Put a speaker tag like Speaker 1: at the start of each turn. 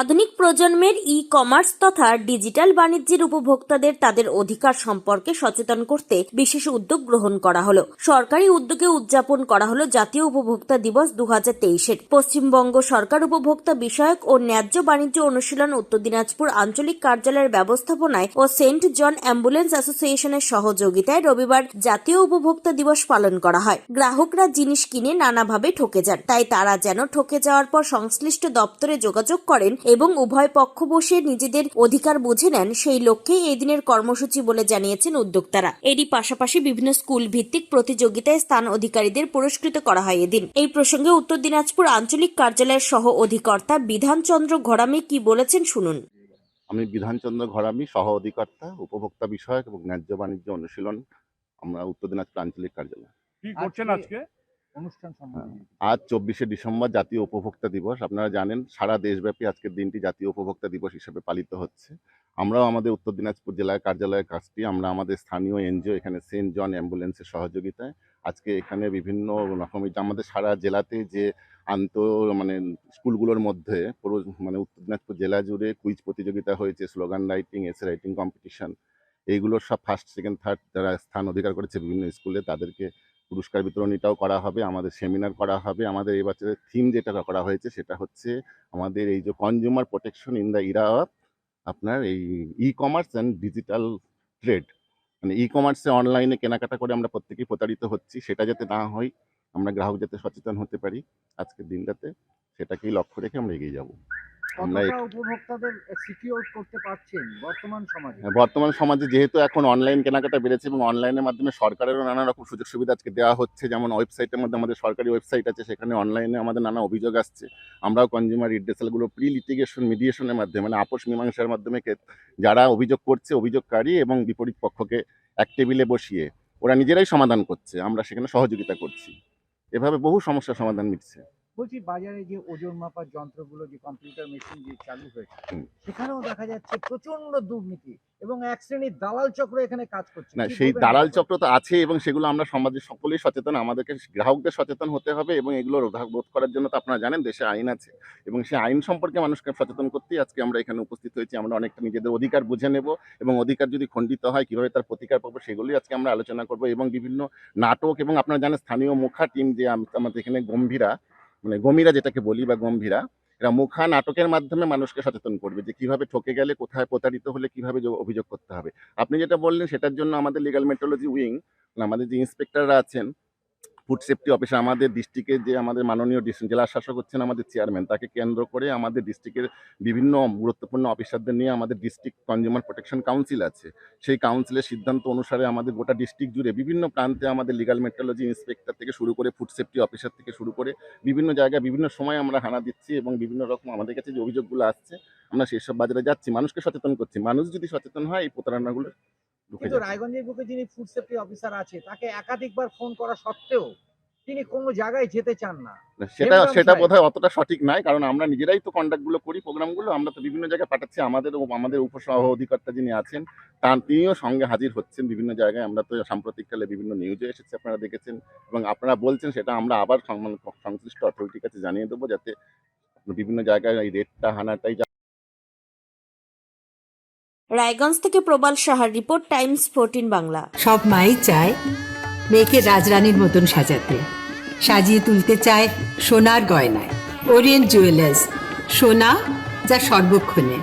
Speaker 1: আধুনিক প্রজন্মের e commerce তথা ডিজিটাল বাণিজ্যের উপভোক্তাদের তাদের অধিকার সম্পর্কে সচেতন করতে বিশেষ উদ্যোগ গ্রহণ করা হলো। সরকারি উদ্যোগে উদযাপন করা হলো জাতীয় উপভোক্তা দিবস দু হাজার তেইশের। পশ্চিমবঙ্গ সরকার উপভোক্তা বিষয়ক ও ন্যায্য বাণিজ্য অনুশীলন উত্তর দিনাজপুর আঞ্চলিক কার্যালয়ের ব্যবস্থাপনায় ও সেন্ট জন অ্যাম্বুলেন্স অ্যাসোসিয়েশনের সহযোগিতায় রবিবার জাতীয় উপভোক্তা দিবস পালন করা হয়। গ্রাহকরা জিনিস কিনে নানাভাবে ঠকে যান, তাই তারা যেন ঠকে যাওয়ার পর সংশ্লিষ্ট দপ্তরে যোগাযোগ করেন এবং উভয় পক্ষ বসে নিজেদের অধিকার বুঝে নেন সেই লক্ষ্যেই এই দিনের কর্মসূচি বলে জানিয়েছেন উদ্যোক্তারা। এরই পাশাপাশি বিভিন্ন স্কুল ভিত্তিক প্রতিযোগিতায় স্থান অধিকারীদের পুরস্কৃত করা হয় এদিন। এই প্রসঙ্গে উত্তর দিনাজপুর আঞ্চলিক কার্যালয়ের সহ অধিকর্তা বিধানচন্দ্র ঘরামি কি বলেছেন শুনুন।
Speaker 2: আমি বিধানচন্দ্র ঘরামি সহ অধিকর্তা উপভোক্তা বিষয়ক এবং ন্যায্য বাণিজ্য অনুশীলন আমরা উত্তর দিনাজপুর আঞ্চলিক কার্যালয়।
Speaker 3: কি করছেন
Speaker 4: আজকে-
Speaker 3: আজকে?
Speaker 4: অনুষ্ঠান
Speaker 2: আজ চব্বিশে ডিসেম্বর জাতীয় উপভোক্তা দিবস। আপনারা জানেন সারা দেশব্যাপী আজকের দিনটি জাতীয় উপভোক্তা দিবস হিসেবে পালিত হচ্ছে। আমরাও আমাদের উত্তর দিনাজপুর জেলার কার্যালয়ের কাজটি আমরা আমাদের স্থানীয় এনজিও এখানে সেন্ট জন অ্যাম্বুলেন্সের সহযোগিতায় আজকে এখানে বিভিন্ন রকমের আমাদের সারা জেলাতে যে আন্ত মানে স্কুলগুলোর মধ্যে পুরো মানে উত্তর দিনাজপুর জেলা জুড়ে কুইজ প্রতিযোগিতা হয়েছে স্লোগান রাইটিং এসে রাইটিং কম্পিটিশন। এইগুলোর সব ফার্স্ট সেকেন্ড থার্ড যারা স্থান অধিকার করেছে বিভিন্ন স্কুলে তাদেরকে পুরস্কার বিতরণীটাও করা হবে, আমাদের সেমিনার করা হবে। আমাদের এই বছরের থিম যেটা করা হয়েছে সেটা হচ্ছে আমাদের এই যে consumer protection in the era of আপনার এই e commerce and digital trade মানে ই কমার্সে অনলাইনে কেনাকাটা করে আমরা প্রত্যেকেই প্রতারিত হচ্ছি, সেটা যাতে না হয় আমরা গ্রাহক যাতে সচেতন হতে পারি, আজকের দিনটাতে সেটাকেই লক্ষ্য রেখে আমরা এগিয়ে যাব। আমরা
Speaker 4: উপভোক্তাদের সিকিউর করতে পারছেন বর্তমান সমাজে?
Speaker 2: হ্যাঁ, বর্তমান সমাজে যেহেতু এখন অনলাইন কেনাকাটা বেড়েছে এবং অনলাইনের মাধ্যমে সরকারেরও নানা রকম সুযোগ সুবিধা আজকে দেওয়া হচ্ছে যেমন ওয়েবসাইটের মধ্যে আমাদের সরকারি ওয়েবসাইট আছে সেখানে অনলাইনে আমাদের নানা অভিযোগ আসছে। আমরাও কনজিউমার রিডেসালগুলো প্রি লিটিগেশন মিডিয়েশনের মাধ্যমে মানে আপোষ মীমাংসার মাধ্যমে যারা অভিযোগ করছে অভিযোগকারী এবং বিপরীত পক্ষকে এক টেবিলে বসিয়ে ওরা নিজেরাই সমাধান করছে আমরা সেখানে সহযোগিতা করছি। এভাবে বহু সমস্যার সমাধান মিটছে।
Speaker 4: বলছি বাজারে যে ওজন মাপার যন্ত্রগুলো যে কম্পিউটার মেশিন যে চালু হয়েছে সেখানেও দেখা যাচ্ছে প্রচণ্ড দুর্নীতি এবং এক শ্রেণির দালাল চক্র এখানে কাজ করছে।
Speaker 2: না সেই দালাল চক্র তো আছে এবং সেগুলো আমরা সমাজের সকলেই সচেতন আমাদেরকে গ্রাহকদের সচেতন হতে হবে এবং এগুলো রোধ রোধ করার জন্য তো আপনারা জানেন দেশে আইন আছে এবং সেই আইন সম্পর্কে মানুষকে সচেতন করতেই আজকে আমরা এখানে উপস্থিত হয়েছি। আমরা অনেকটা নিজেদের অধিকার বুঝে নেব এবং অধিকার যদি খণ্ডিত হয় কীভাবে তার প্রতিকার পাবো সেগুলোই আজকে আমরা আলোচনা করব এবং বিভিন্ন নাটক এবং আপনারা জানেন স্থানীয় মুখা টিম যে আমাদের এখানে গম্ভীরা মানে গমিরা যেটাকে বলি বা গম্ভীরা, এরা মুখা নাটকের মাধ্যমে মানুষকে সচেতন করবে যে কীভাবে ঠকে গেলে, কোথায় প্রতারিত হলে কীভাবে অভিযোগ করতে হবে। আপনি যেটা বললেন সেটার জন্য আমাদের লিগাল মেট্রোলজি উইং আমাদের যে ইন্সপেক্টররা আছেন ফুড সেফটি অফিসার আমাদের ডিস্ট্রিক্টের যে আমাদের মাননীয় জেলা শাসক হচ্ছেন আমাদের চেয়ারম্যান তাকে কেন্দ্র করে আমাদের ডিস্ট্রিক্টের বিভিন্ন গুরুত্বপূর্ণ অফিসারদের নিয়ে আমাদের ডিস্ট্রিক্ট কনজিউমার প্রোটেকশন কাউন্সিল আছে। সেই কাউন্সিলের সিদ্ধান্ত অনুসারে আমাদের গোটা ডিস্ট্রিক্ট জুড়ে বিভিন্ন প্রান্তে আমাদের লিগাল মেট্রোলজি ইন্সপেক্টর থেকে শুরু করে ফুড সেফটি অফিসার থেকে শুরু করে বিভিন্ন জায়গায় বিভিন্ন সময় আমরা হানা দিচ্ছি এবং বিভিন্ন রকম আমাদের কাছে যে অভিযোগগুলো আসছে, আমরা সেসব বাজারে যাচ্ছি, মানুষকে সচেতন করছি। মানুষ যদি সচেতন হয়, এই প্রতারণাগুলো ঢুকে
Speaker 4: কিন্তু রায়গঞ্জের বুকে যিনি ফুড সেফটি অফিসার আছে তাকে একাধিকবার ফোন করা সত্ত্বেও তিনি কোনো জায়গায় যেতে চান না।
Speaker 2: সেটা সেটা বোধহয় অতটা সঠিক নয় কারণ আমরা নিজেরাই তো কন্ডাক্টগুলো করি প্রোগ্রামগুলো আমরা তো বিভিন্ন জায়গায় পাঠাচ্ছি আমাদের আমাদের উপসহ অধিকর্তা যিনি আছেন তার তিনিও সঙ্গে হাজির হচ্ছেন বিভিন্ন জায়গায়। আমরা তো সাম্প্রতিককালে বিভিন্ন নিউজে এসেছে আপনারা দেখেছেন এবং আপনারা বলছেন সেটা আমরা আবার সংশ্লিষ্ট অথরিটির কাছে জানিয়ে দেবো যাতে বিভিন্ন জায়গায় এই রেটটা হানাটাই
Speaker 1: রায়গঞ্জ থেকে প্রবাল সাহার রিপোর্ট টাইমস ফোরটিন বাংলা।
Speaker 5: সব মাই চায় মেয়েকে রাজরানীর মতন সাজাতে। সাজিয়ে তুলতে চায় সোনার গয়নায়। ওরিয়েন্ট জুয়েলার্স, সোনা যা সর্বক্ষণের।